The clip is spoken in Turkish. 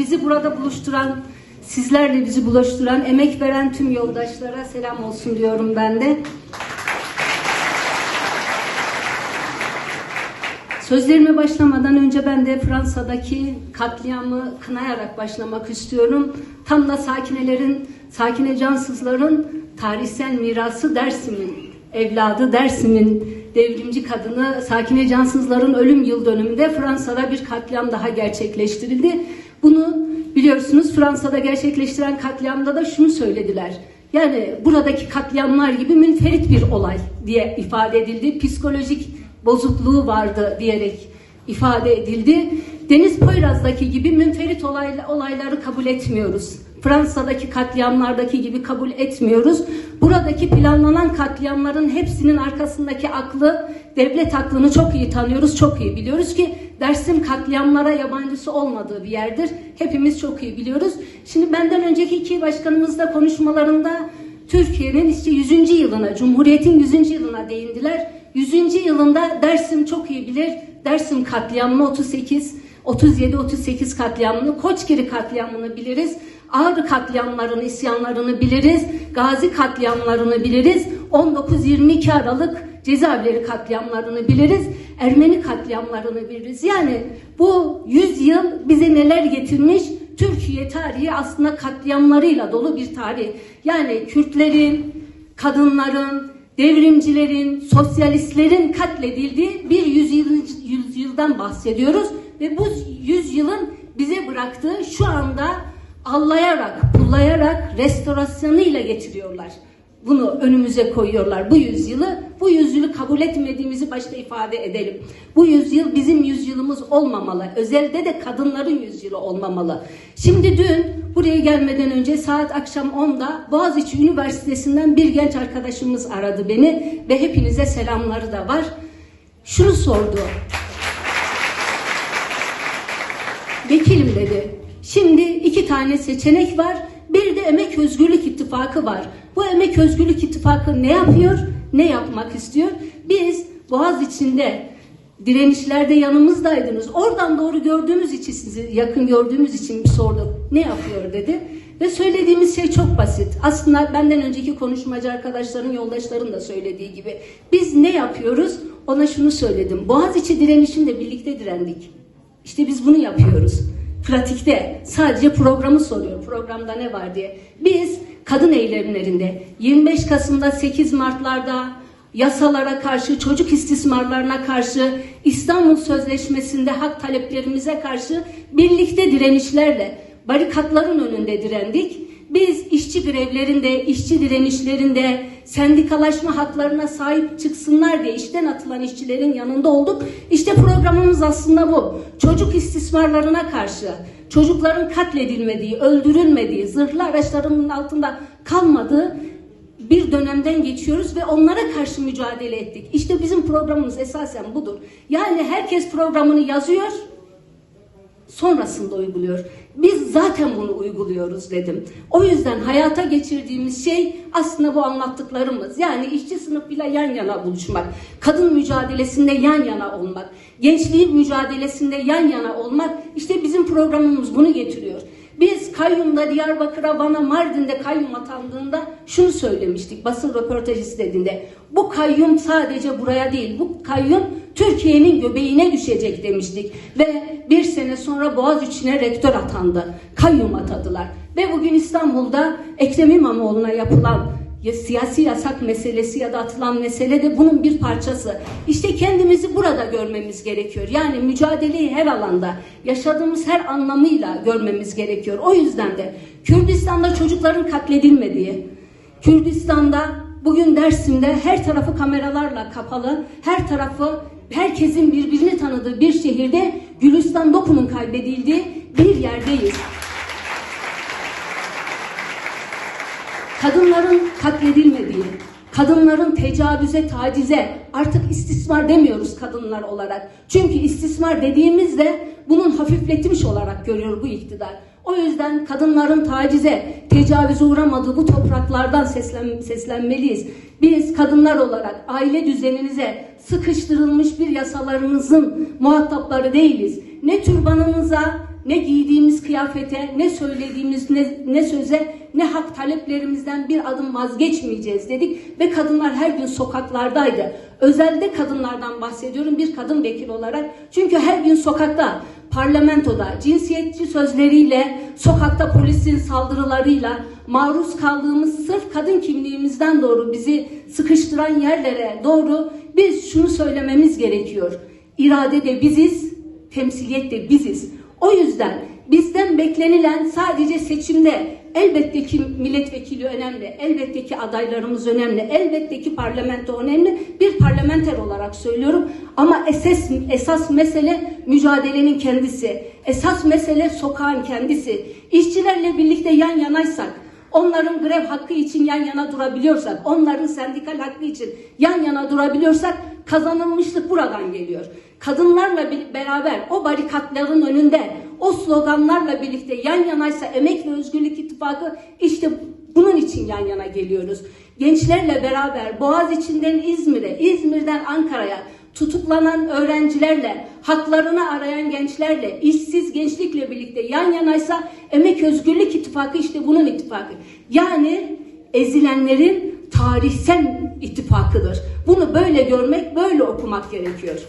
bizi burada buluşturan, sizlerle bizi buluşturan, emek veren tüm yoldaşlara selam olsun diyorum ben de. Sözlerime başlamadan önce ben de Fransa'daki katliamı kınayarak başlamak istiyorum. Tam da sakinelerin, sakine cansızların tarihsel mirası Dersim'in evladı, Dersim'in devrimci kadını Sakine Cansızların ölüm yıl dönümünde Fransa'da bir katliam daha gerçekleştirildi. Bunu biliyorsunuz Fransa'da gerçekleştiren katliamda da şunu söylediler. Yani buradaki katliamlar gibi münferit bir olay diye ifade edildi. Psikolojik bozukluğu vardı diyerek ifade edildi. Deniz Poyraz'daki gibi münferit olayla, olayları kabul etmiyoruz. Fransa'daki katliamlardaki gibi kabul etmiyoruz. Buradaki planlanan katliamların hepsinin arkasındaki aklı, devlet aklını çok iyi tanıyoruz, çok iyi biliyoruz ki Dersim katliamlara yabancısı olmadığı bir yerdir. Hepimiz çok iyi biliyoruz. Şimdi benden önceki iki başkanımız da konuşmalarında Türkiye'nin işte 100. yılına, Cumhuriyet'in 100. yılına değindiler. 100. yılında Dersim çok iyi bilir. Dersim katliamını 38, 37-38 katliamını, Koçgiri katliamını biliriz. Ağrı katliamlarını, isyanlarını biliriz. Gazi katliamlarını biliriz. 19-22 Aralık cezaevleri katliamlarını biliriz. Ermeni katliamlarını biliriz. Yani bu 100 yıl bize neler getirmiş? Türkiye tarihi aslında katliamlarıyla dolu bir tarih. Yani Kürtlerin, kadınların, devrimcilerin, sosyalistlerin katledildiği bir yüzyıl, yüzyıldan bahsediyoruz. Ve bu yüzyılın bize bıraktığı şu anda allayarak, pullayarak restorasyonuyla getiriyorlar. Bunu önümüze koyuyorlar bu yüzyılı. Bu yüzyılı kabul etmediğimizi başta ifade edelim. Bu yüzyıl bizim yüzyılımız olmamalı. Özelde de kadınların yüzyılı olmamalı. Şimdi dün buraya gelmeden önce saat akşam 10'da Boğaziçi Üniversitesi'nden bir genç arkadaşımız aradı beni ve hepinize selamları da var. Şunu sordu. Vekilim dedi. Şimdi tane seçenek var. Bir de Emek Özgürlük İttifakı var. Bu Emek Özgürlük İttifakı ne yapıyor? Ne yapmak istiyor? Biz Boğaz içinde direnişlerde yanımızdaydınız. Oradan doğru gördüğümüz için sizi yakın gördüğümüz için bir sorduk. Ne yapıyor dedi. Ve söylediğimiz şey çok basit. Aslında benden önceki konuşmacı arkadaşların, yoldaşların da söylediği gibi. Biz ne yapıyoruz? Ona şunu söyledim. Boğaziçi direnişinde birlikte direndik. İşte biz bunu yapıyoruz. Pratikte sadece programı soruyor. Programda ne var diye. Biz kadın eylemlerinde 25 Kasım'da 8 Mart'larda yasalara karşı, çocuk istismarlarına karşı, İstanbul Sözleşmesi'nde hak taleplerimize karşı birlikte direnişlerle barikatların önünde direndik. Biz işçi grevlerinde, işçi direnişlerinde sendikalaşma haklarına sahip çıksınlar diye işten atılan işçilerin yanında olduk. İşte programımız aslında bu. Çocuk istismarlarına karşı, çocukların katledilmediği, öldürülmediği, zırhlı araçlarının altında kalmadığı bir dönemden geçiyoruz ve onlara karşı mücadele ettik. İşte bizim programımız esasen budur. Yani herkes programını yazıyor, sonrasında uyguluyor. Biz zaten bunu uyguluyoruz dedim. O yüzden hayata geçirdiğimiz şey aslında bu anlattıklarımız. Yani işçi sınıfıyla yan yana buluşmak, kadın mücadelesinde yan yana olmak, gençliğin mücadelesinde yan yana olmak işte bizim programımız bunu getiriyor. Biz kayyumda Diyarbakır'a bana Mardin'de kayyum atandığında şunu söylemiştik basın röportajı istediğinde. Bu kayyum sadece buraya değil bu kayyum Türkiye'nin göbeğine düşecek demiştik. Ve bir sene sonra Boğaziçi'ne rektör atandı. Kayyum atadılar. Ve bugün İstanbul'da Ekrem İmamoğlu'na yapılan ya siyasi yasak meselesi ya da atılan mesele de bunun bir parçası. İşte kendimizi burada görmemiz gerekiyor. Yani mücadeleyi her alanda, yaşadığımız her anlamıyla görmemiz gerekiyor. O yüzden de Kürdistan'da çocukların katledilmediği, Kürdistan'da bugün Dersim'de her tarafı kameralarla kapalı, her tarafı herkesin birbirini tanıdığı bir şehirde Gülistan Doku'nun kaybedildiği bir yerdeyiz. Kadınların katledilmediği, kadınların tecavüze, tacize, artık istismar demiyoruz kadınlar olarak. Çünkü istismar dediğimizde bunun hafifletilmiş olarak görüyor bu iktidar. O yüzden kadınların tacize, tecavüze uğramadığı bu topraklardan seslen, seslenmeliyiz. Biz kadınlar olarak aile düzeninize sıkıştırılmış bir yasalarınızın muhatapları değiliz. Ne türbanınıza, ne giydiğimiz kıyafete, ne söylediğimiz ne, ne söze, ne hak taleplerimizden bir adım vazgeçmeyeceğiz dedik ve kadınlar her gün sokaklardaydı. Özelde kadınlardan bahsediyorum bir kadın vekil olarak. Çünkü her gün sokakta, parlamentoda, cinsiyetçi sözleriyle, sokakta polisin saldırılarıyla maruz kaldığımız sırf kadın kimliğimizden doğru bizi sıkıştıran yerlere doğru biz şunu söylememiz gerekiyor. İrade de biziz, temsiliyet de biziz. O yüzden bizden beklenilen sadece seçimde elbette ki milletvekili önemli, elbette ki adaylarımız önemli, elbette ki parlamento önemli. Bir parlamenter olarak söylüyorum ama esas, esas mesele mücadelenin kendisi. Esas mesele sokağın kendisi. İşçilerle birlikte yan yanaysak, onların grev hakkı için yan yana durabiliyorsak, onların sendikal hakkı için yan yana durabiliyorsak kazanılmışlık buradan geliyor. Kadınlarla beraber o barikatların önünde o sloganlarla birlikte yan yanaysa Emek ve Özgürlük İttifakı işte bunun için yan yana geliyoruz. Gençlerle beraber Boğaz içinden İzmir'e, İzmir'den Ankara'ya tutuklanan öğrencilerle, haklarını arayan gençlerle, işsiz gençlikle birlikte yan yanaysa Emek Özgürlük İttifakı işte bunun ittifakı. Yani ezilenlerin tarihsel ittifakıdır. Bunu böyle görmek, böyle okumak gerekiyor.